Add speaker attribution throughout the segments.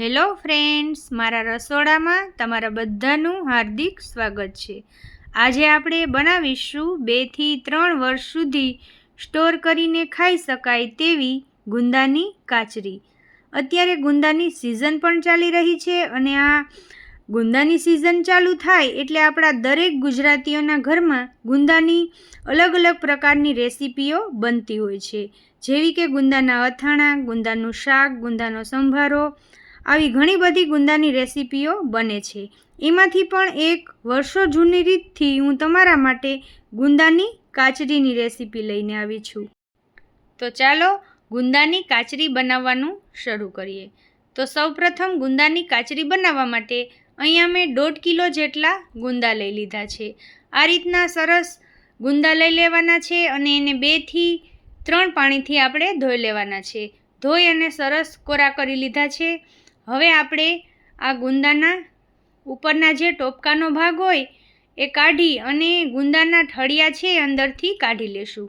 Speaker 1: Hello friends, મારા રસોડામાં તમારા બધાનું હાર્દિક સ્વાગત છે. આજે આપણે બનાવીશું બેથી ત્રણ વર્ષ સુધી સ્ટોર કરીને ખાઈ શકાય તેવી ગુંદાની કાચરી. અત્યારે ગુંદાની સિઝન પણ ચાલી રહી છે અને આ ગુંદાની સિઝન ચાલુ થાય એટલે આપણા દરેક ગુજરાતીઓના ઘરમાં ગુંદાની અલગ અલગ પ્રકારની રેસીપીઓ બનતી હોય છે. જેવી કે ગુંદાના અથાણા, ગુંદાનું શાક, ગુંદાનો સંભારો આવી ઘણી બધી ગુંદાની રેસીપીઓ બને છે. એમાંથી પણ એક વર્ષો જૂની રીતથી હું તમારા માટે ગુંદાની કાચરીની રેસીપી લઈને આવી છું. તો ચાલો ગુંદાની કાચરી બનાવવાનું શરૂ કરીએ. તો સૌપ્રથમ ગુંદાની કાચરી બનાવવા માટે અહીંયા મેં દોઢ કિલો જેટલા ગુંદા લઈ લીધા છે. આ રીતના સરસ ગુંદા લઈ લેવાના છે અને એને બેથી ત્રણ પાણીથી આપણે ધોઈ લેવાના છે. ધોઈ અને સરસ કોરા કરી લીધા છે. હવે આપણે આ ગુંદાના ઉપરના જે ટોપકાનો ભાગ હોય, એ કાઢી અને ગુંદાના ઠળિયા છે અંદરથી કાઢી લેશું.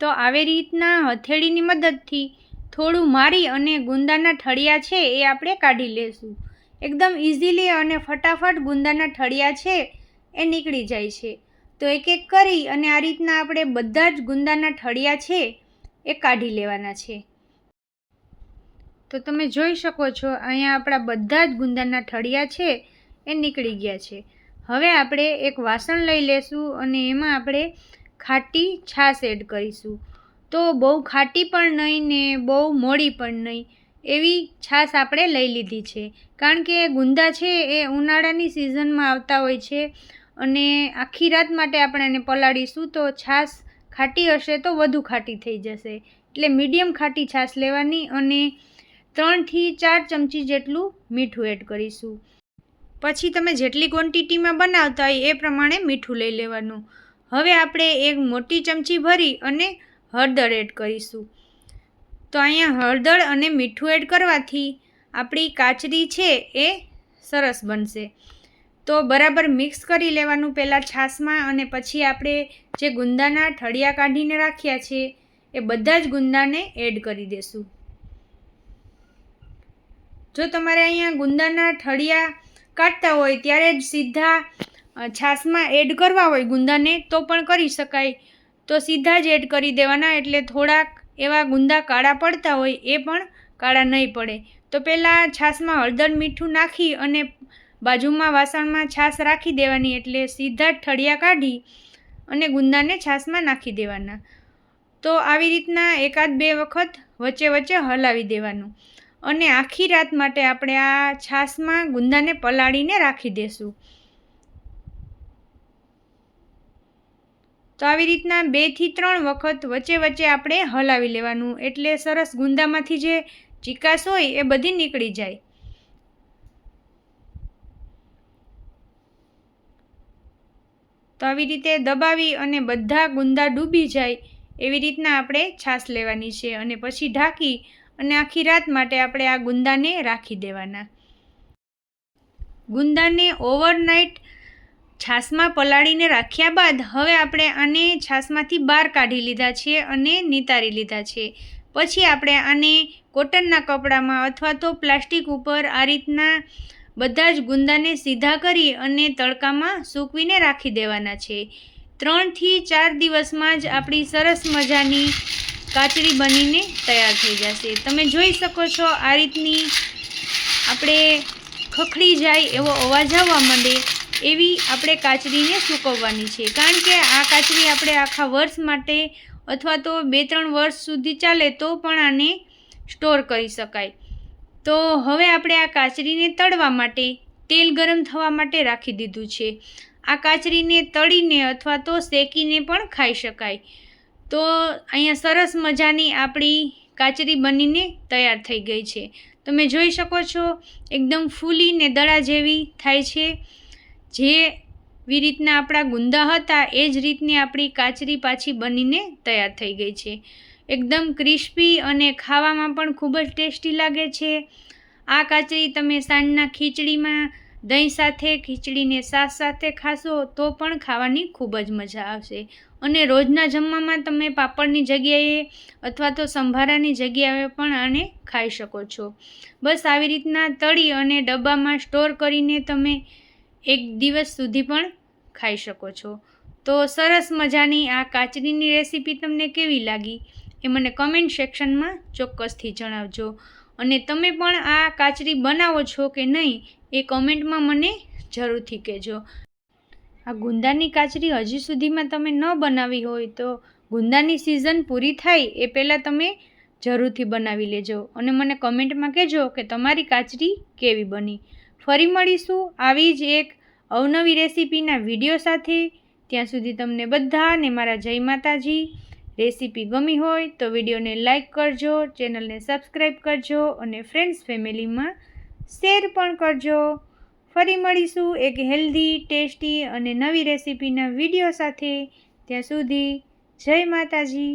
Speaker 1: તો આવી રીતના હથેળીની મદદથી થોડું મારી અને ગુંદાના ઠળિયા છે એ આપણે કાઢી લેશું. એકદમ ઇઝીલી અને ફટાફટ ગુંદાના ઠળિયા છે એ નીકળી જાય છે. તો એક એક કરી અને આ રીતના આપણે બધા જ ગુંદાના ઠળિયા છે એ કાઢી લેવાના છે. તો તમે જોઈ શકો છો, અહીંયા આપણા બધા જ ગુંદાના ઠળિયા છે, એ નીકળી ગયા છે. હવે આપણે એક વાસણ લઈ લેશું અને એમાં આપણે ખાટી છાશ એડ કરીશું. તો બહુ ખાટી પણ નહીં ને બહુ મોડી પણ નહીં, એવી છાશ આપણે લઈ લીધી છે. કારણ કે ગુંદા છે એ ઉનાળાની સિઝનમાં આવતા હોય છે અને આખી રાત માટે આપણે એને પલાળીશું તો છાશ ખાટી હશે તો વધુ ખાટી થઈ જશે. એટલે મીડિયમ ખાટી છાશ લેવાની અને ત્રણથી ચાર ચમચી જેટલું મીઠું એડ કરીશું. પછી તમે જેટલી ક્વોન્ટિટીમાં બનાવતા હોય એ પ્રમાણે મીઠું લઈ લેવાનું. હવે આપણે એક મોટી ચમચી ભરી અને હળદર એડ કરીશું. તો અહીંયા હળદર અને મીઠું એડ કરવાથી આપણી કાચરી છે એ સરસ બનશે. તો બરાબર મિક્સ કરી લેવાનું પહેલાં છાશમાં અને પછી આપણે જે ગુંદાના ઠળિયા કાઢીને રાખ્યા છે એ બધા જ ગુંદાને એડ કરી દેશું. જો તમારે અહીંયા ગુંદાના ઠળિયા કાઢતા હોય, ત્યારે જ સીધા છાશમાં એડ કરવા હોય ગુંદાને, તો પણ કરી શકાય. તો સીધા જ એડ કરી દેવાના, એટલે થોડાક એવા ગુંદા કાળા પડતા હોય, એ પણ કાળા નહીં પડે. તો પહેલાં છાશમાં હળદર મીઠું નાખી અને બાજુમાં વાસણમાં છાશ રાખી દેવાની, એટલે સીધા જ ઠળિયા કાઢી અને ગુંદાને છાશમાં નાખી દેવાના. તો આવી રીતના એકાદ બે વખત વચ્ચે વચ્ચે હલાવી દેવાનું. અને આખી રાત માટે આપણે આ છાશમાં ગુંદાને પલાળીને રાખી દેશું. તો આવી રીતના બેથી ત્રણ વખત વચ્ચે વચ્ચે આપણે હલાવી લેવાનું. એટલે સરસ ગુંદામાંથી જે ચિકાસ હોય એ બધી નીકળી જાય. તો આવી રીતે દબાવી અને બધા ગુંદા ડૂબી જાય એવી રીતના આપણે છાશ લેવાની છે. અને પછી ઢાંકી અને આખી રાત માટે આપણે આ ગુંદાને રાખી દેવાના. ગુંદાને ઓવરનાઇટ છાશમાં પલાળીને રાખ્યા બાદ હવે આપણે આને છાશમાંથી બહાર કાઢી લીધા છે અને નિતારી લીધા છે પછી આપણે આને કોટનના કપડામાં અથવા તો પ્લાસ્ટિક ઉપર આ રીતના બધા જ ગુંદાને સીધા કરી અને તડકામાં સૂકવીને રાખી દેવાના છે. ત્રણથી ચાર દિવસમાં જ આપણી સરસ મજાની કાચરી બનીને તૈયાર થઈ જશે. તમે જોઈ શકો છો આ રીતની આપણે ખખડી જાય એવો અવાજ આવવા માંડે એવી આપણે કાચરીને સૂકવવાની છે. કારણ કે આ કાચરી આપણે આખા વર્ષ માટે અથવા તો બે ત્રણ વર્ષ સુધી ચાલે તો પણ આને સ્ટોર કરી શકાય. તો હવે આપણે આ કાચરીને તળવા માટે તેલ ગરમ થવા માટે રાખી દીધું છે. આ કાચરીને તળીને અથવા તો શેકીને પણ ખાઈ શકાય. તો અહીંયા સરસ મજાની આપણી કાચરી બનીને તૈયાર થઈ ગઈ છે. તમે જોઈ શકો છો, એકદમ ફૂલીને દડા જેવી થાય છે. જેવી રીતના આપણા ગુંદા હતા, એ જ રીતની આપણી કાચરી પાછી બનીને તૈયાર થઈ ગઈ છે. એકદમ ક્રિસ્પી અને ખાવામાં પણ ખૂબ જ ટેસ્ટી લાગે છે. આ કાચરી તમે સાંજના ખીચડીમાં દહીં સાથે, ખીચડીને શાક સાથે ખાશો તો પણ ખાવાની ખૂબ જ મજા આવશે. અને રોજના જમવામાં તમે પાપડની જગ્યાએ અથવા તો સંભારાની જગ્યાએ પણ આને ખાઈ શકો છો. બસ આવી રીતના તળી અને ડબ્બામાં સ્ટોર કરીને તમે એક દિવસ સુધી પણ ખાઈ શકો છો. તો સરસ મજાની આ કાચરીની રેસીપી તમને કેવી લાગી એ મને કમેન્ટ સેક્શનમાં ચોક્કસથી જણાવજો. અને તમે પણ આ કાચરી બનાવો છો કે નહીં એ કમેન્ટમાં મને જરૂરથી કહેજો. આ ગુંદાની કાચરી હજી સુધીમાં તમે ન બનાવી હોય તો ગુંદાની સિઝન પૂરી થાય એ પહેલાં તમે જરૂરથી બનાવી લેજો. અને મને કમેન્ટમાં કહેજો કે તમારી કાચરી કેવી બની. ફરી મળીશું આવી જ એક અવનવી રેસીપીના વીડિયો સાથે. ત્યાં સુધી તમને બધાને મારા જય માતાજી. રેસીપી ગમી હોય તો વિડીયોને લાઇક કરજો, ચેનલને સબસ્ક્રાઈબ કરજો અને ફ્રેન્ડ્સ ફેમિલીમાં શેર પણ કરજો. ફરી મળીશું એક હેલ્ધી, ટેસ્ટી અને નવી રેસીપીના વીડિયો સાથે. ત્યાં સુધી જય માતાજી.